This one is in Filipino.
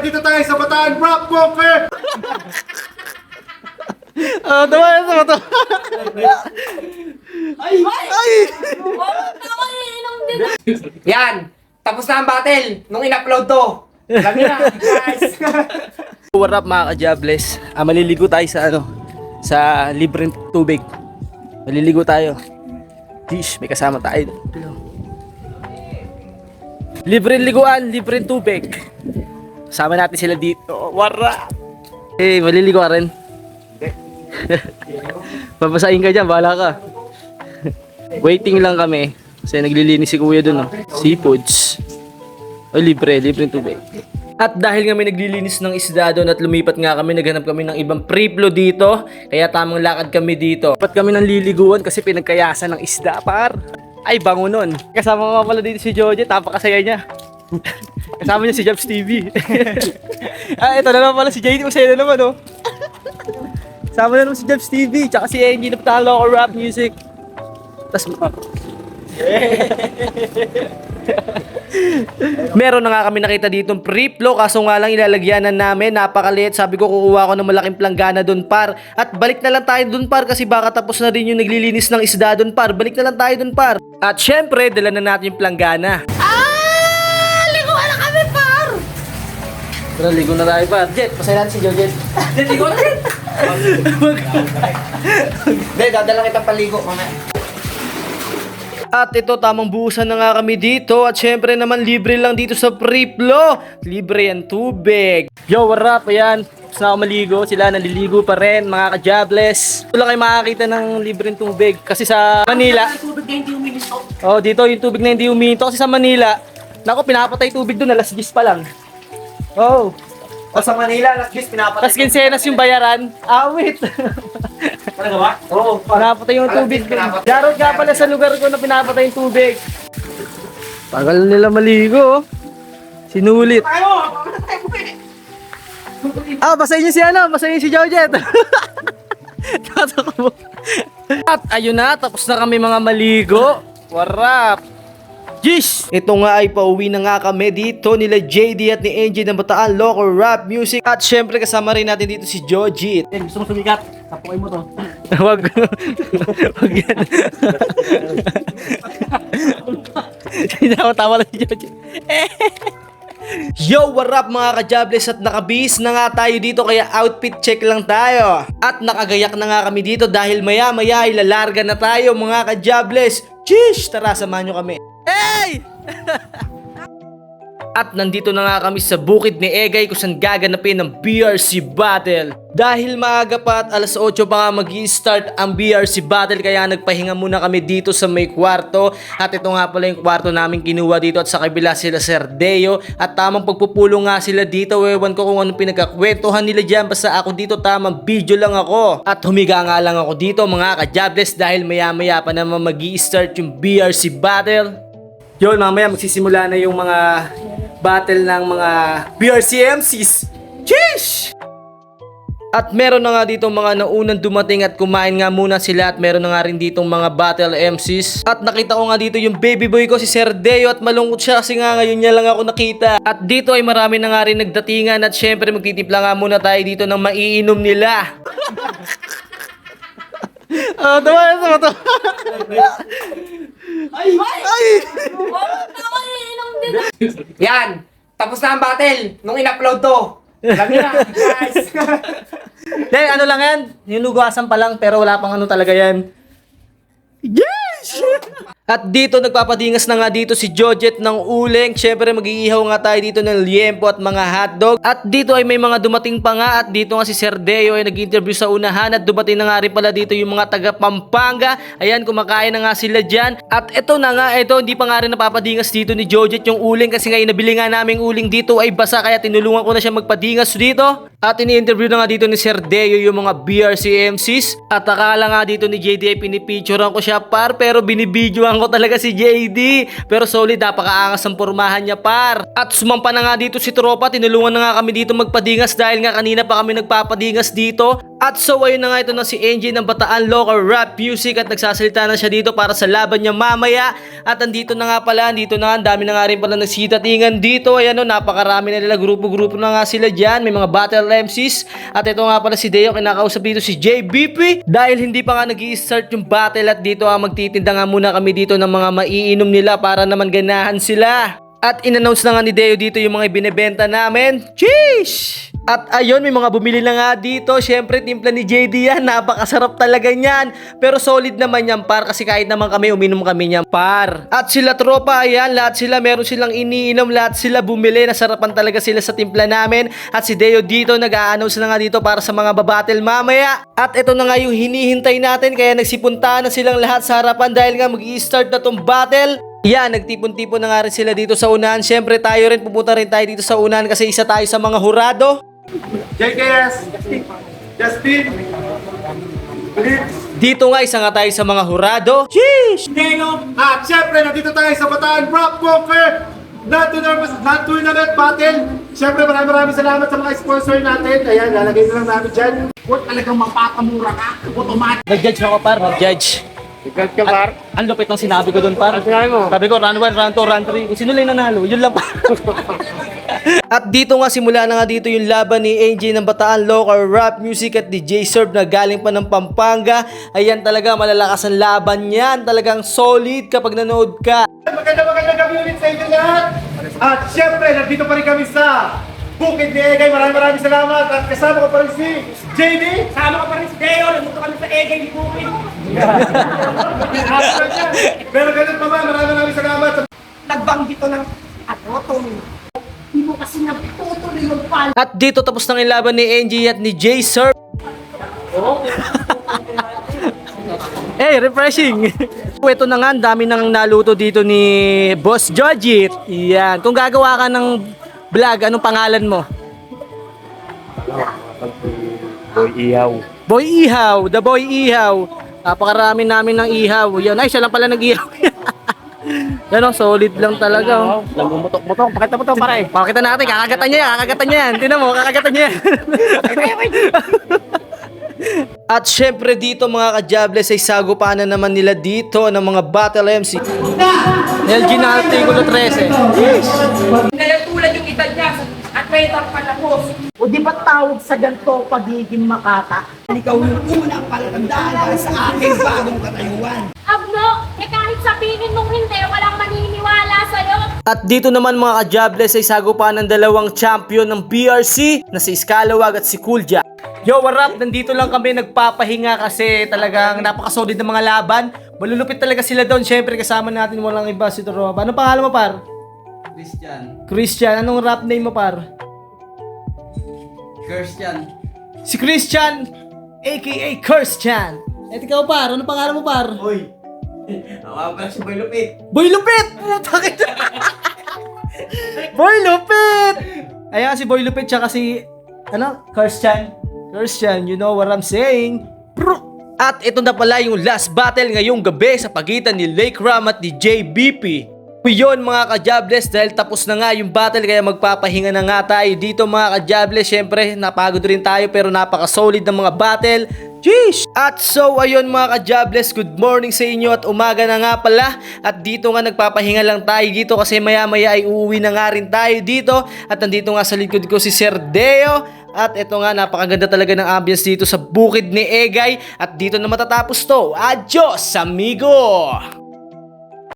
nandito tayo sa Bataan Rap Poker! Ah, tama yan, tama, tama. Ay! Ay! Din. Yan! Tapos na ang battle nung in-upload to. Niyo na, guys. What up mga ka-jobless? Ah, maliligo tayo sa ano? Sa libreng tubig. Maliligo tayo. Dish, may kasama tayo. Libreng liguan, libreng tubig. Kasama natin sila dito. Up? Eh, maliligo ka rin? Babasahin ka dyan, bahala ka. Waiting lang kami. Kasi naglilinis si kuya dun, no? Seafoods. O libre, libre tubig. At dahil nga may naglilinis ng isda doon at lumipat nga kami, naghanap kami ng ibang priplo dito. Kaya tamang lakad kami dito. Dapat kami ng liliguan kasi pinagkayasan ng isda, par. Ay, bango nun. Kasama ko pala dito si Joje, tapakasaya niya. Kasama niya si Jobs TV. ah, ito na naman pala si JD, masaya na naman, oh. Kasama na naman si Jobs TV, tsaka si Angie na patalo ko rap music. Tapos, Meron na nga kami nakita dito priplo kaso nga lang ilalagyanan namin. Napakaliit. Sabi ko kukuha ko ng malaking planggana doon par. At balik na lang tayo doon par kasi baka tapos na rin yung naglilinis ng isda doon par. Balik na lang tayo doon par. At syempre dala na natin yung planggana Tara ligo na tayo par Jet pasaya natin si Jojet Ligo na rin. Hindi, dadala kitang paligo mamaya. At ito, tamang buhusan na nga kami dito. At syempre naman, libre lang dito sa Priplo. Libre yan tubig. Yo, what up? Ayan. Tapos na ako maligo. Sila naliligo pa rin, mga ka-jobless. Ito lang kayo makakita ng libreng tubig. Kasi sa Manila, Tubig na hindi uminis ako. oh, dito yung tubig na hindi uminto. Kasi sa Manila, nako, pinapatay tubig doon. Alas 10 pa lang. Oh. O sa Manila, last guys, pinapatay. Tapos kinsenas yung bayaran. Ah, wait. Talaga ba? Oo. Pinapatay yung tubig. Pinapatay. Jarot nga pala sa lugar ko na pinapatay yung tubig. Tagal nila maligo. oh. Sinulit. Ah, basahin niyo si ano, basahin niyo si Jojet. Tatak mo. At ayun na, tapos na kami mga maligo. Warap. Jeez! Ito nga ay pauwi na nga kami dito nila JD at ni Angie ng Bataan Local Rap Music. At syempre kasama rin natin dito si Jojit. Eh, gusto mo sumikat? Tapuin mo to. Wag. Wag yan. Tawa-tawa lang si Jojo. Yo, what up mga kajables at nakabihis na nga tayo dito kaya outfit check lang tayo. At nakagayak na nga kami dito dahil maya maya ay lalarga na tayo mga kajables. Chish! Tara, samahan nyo kami. Hey! At nandito na nga kami sa bukid ni Egay kung saan gaganapin ang BRC Battle. Dahil maaga pa at alas 8 pa nga mag start ang BRC Battle kaya nagpahinga muna kami dito sa may kwarto. At ito nga pala yung kwarto namin kinuha dito at sa kabila sila Sir Deo. At tamang pagpupulo nga sila dito. Ewan ko kung anong pinagkakwentuhan nila dyan. Basta ako dito tamang video lang ako. At humiga nga lang ako dito mga ka-jobless dahil maya maya pa naman mag start yung BRC Battle. Yun, mamaya magsisimula na yung mga battle ng mga BRC MCs. Sheesh! At meron na nga dito mga naunang dumating at kumain nga muna sila at meron na nga rin ditong mga battle MCs. At nakita ko nga dito yung baby boy ko si Sir Deo at malungkot siya kasi nga ngayon niya lang ako nakita. At dito ay marami na nga rin nagdatingan at syempre magtitimpla nga muna tayo dito ng maiinom nila. Ah, tama, tama, tama. Ay! Ay! Yan! Tapos na ang battle nung in-upload to. Niyo na, guys. Hindi, ano lang yan. Hinugasan pa lang pero wala pang ano talaga yan. Yes! At dito nagpapadingas na nga dito si Jojet ng uling. Siyempre mag-iihaw nga tayo dito ng liempo at mga hotdog. At dito ay may mga dumating pa nga at dito nga si Sir Deo ay nag-interview sa unahan at dumating na nga rin pala dito yung mga taga Pampanga. Ayan, kumakain na nga sila dyan. At ito na nga, ito hindi pa nga rin napapadingas dito ni Jojet yung uling kasi nga inabili nga naming uling dito ay basa kaya tinulungan ko na siya magpadingas dito. At ini-interview na nga dito ni Sir Deo yung mga BRC MCs. At akala nga dito ni JD ay pinipicturean ko siya par pero binibidyoan ko talaga si JD. Pero solid, napakaangas ang pormahan niya par. At sumampa na nga dito si Tropa, tinulungan na nga kami dito magpadingas dahil nga kanina pa kami nagpapadingas dito. At so ayun na nga ito na si Angie ng Bataan Local Rap Music at nagsasalita na siya dito para sa laban niya mamaya. At andito na nga pala, andito na nga, ang dami na nga rin pala nagsitatingan dito. Ayan o, napakarami na nila, grupo-grupo na nga sila dyan. May mga battle MCs. At ito nga pala si Deo, kinakausap dito si JBP. Dahil hindi pa nga nag start yung battle at dito nga magtitinda nga muna kami dito ng mga maiinom nila para naman ganahan sila. At in-announce na nga ni Deo dito yung mga binebenta namin. Cheesh! At ayun, may mga bumili na nga dito. Siyempre, timpla ni JD yan. Napakasarap talaga niyan. Pero solid naman yan, par. Kasi kahit naman kami, uminom kami niyan, par. At sila tropa, ayan. Lahat sila, meron silang iniinom. Lahat sila bumili. Nasarapan talaga sila sa timpla namin. At si Deo dito, nag-a-announce na nga dito para sa mga babattle mamaya. At ito na nga yung hinihintay natin. Kaya nagsipunta na silang lahat sa harapan dahil nga mag start na tong battle. Yan, nagtipon-tipon na nga rin sila dito sa unahan. Siyempre, tayo rin, pupunta rin tayo dito sa unahan kasi isa tayo sa mga hurado. JKS. Justin. Dito nga, isa nga tayo sa mga hurado. Sheesh! At syempre, nandito tayo sa Bataan Rap Poker. Not tournament, not tournament battle. Syempre, maraming maraming salamat sa mga sponsor natin. Ayan, lalagay na lang namin dyan. Huwag talagang mapakamura ka. Automatic. Nag-judge ako, par. Nag-judge. Ikaw ka, Mar. Ang lupit ng sinabi ko doon, par. sinabi mo? Sabi ko, run 1, run 2, run 3. Kung sino lang nanalo, yun lang, par. At dito nga simula na nga dito yung laban ni Angie ng Bataan Local Rap Music at DJ Serve na galing pa ng Pampanga. Ayan talaga malalakas ang laban yan. Talagang solid kapag nanood ka. Maganda maganda gabi ulit sa inyo lahat. At syempre, nandito pa rin kami sa Bukid ni Egay. Maraming maraming salamat. At kasama ko pa rin si JD. Sama ka pa rin si Deo. Nandito kami sa Egay ni Bukid. Pero ganun pa ba, maraming maraming salamat sa Nagbanggit to ng atotong. Hindi mo kasi nagtutuloy yung pal. At dito tapos nang yung laban ni Angie at ni J Sir. hey, refreshing! Ito na nga, ang dami nang naluto dito ni Boss Jojit. Yan. Kung gagawa ka ng vlog, anong pangalan mo? Boy Iyaw. Boy Ihaw, the Boy Ihaw. Napakarami namin ng ihaw. Yan, ay, siya lang pala nag-ihaw. Yan o, solid lang talaga. Oh. Nagumutok-mutok. Pakita mo to, pare. Pakita natin, kakagatan niya yan, kakagatan niya yan. Tingnan mo, kakagatan niya yan. At syempre dito mga kajables ay sagupanan naman nila dito ng mga battle MC. LG na Artikulo 13. Ngayon tulad yung edad niya at may patapos. O di ba tawag sa ganito pagiging makata? Ikaw yung unang palatandaan sa aking bagong katayuan. Abno, eh kahit sabihin mong hindi, walang maniniwala sa'yo. At dito naman mga kajables ay sagupanan ng dalawang champion ng BRC na si Scalawag at si Coolja. Yo, what up? Nandito lang kami nagpapahinga kasi talagang napakasolid ng mga laban. Malulupit talaga sila doon. Siyempre kasama natin walang iba si Toroba. Anong pangalan mo par? Christian. Christian. Anong rap name mo par? Christian. Si Christian, aka Christian. Et ikaw par, ano pangalan mo par? Uy! Ako pala si Boy Lupit. Boy Lupit! Puta kita! Boy Lupit! Ayan si Boy Lupit tsaka si, ano, Christian. Christian, you know what I'm saying? Bro! At ito na pala yung last battle ngayong gabi sa pagitan ni Lake Ram at ni JBP. Yun mga kajables dahil tapos na nga yung battle kaya magpapahinga na nga tayo dito mga kajables. Syempre napagod rin tayo pero napaka-solid ng mga battle. Jeez! At so ayun mga kajables, good morning sa inyo at umaga na nga pala. At dito nga nagpapahinga lang tayo dito kasi maya maya ay uuwi na nga rin tayo dito. At nandito nga sa likod ko si Sir Deo. At ito nga, napakaganda talaga ng ambience dito sa bukid ni Egay. At dito na matatapos to. Adios, amigo!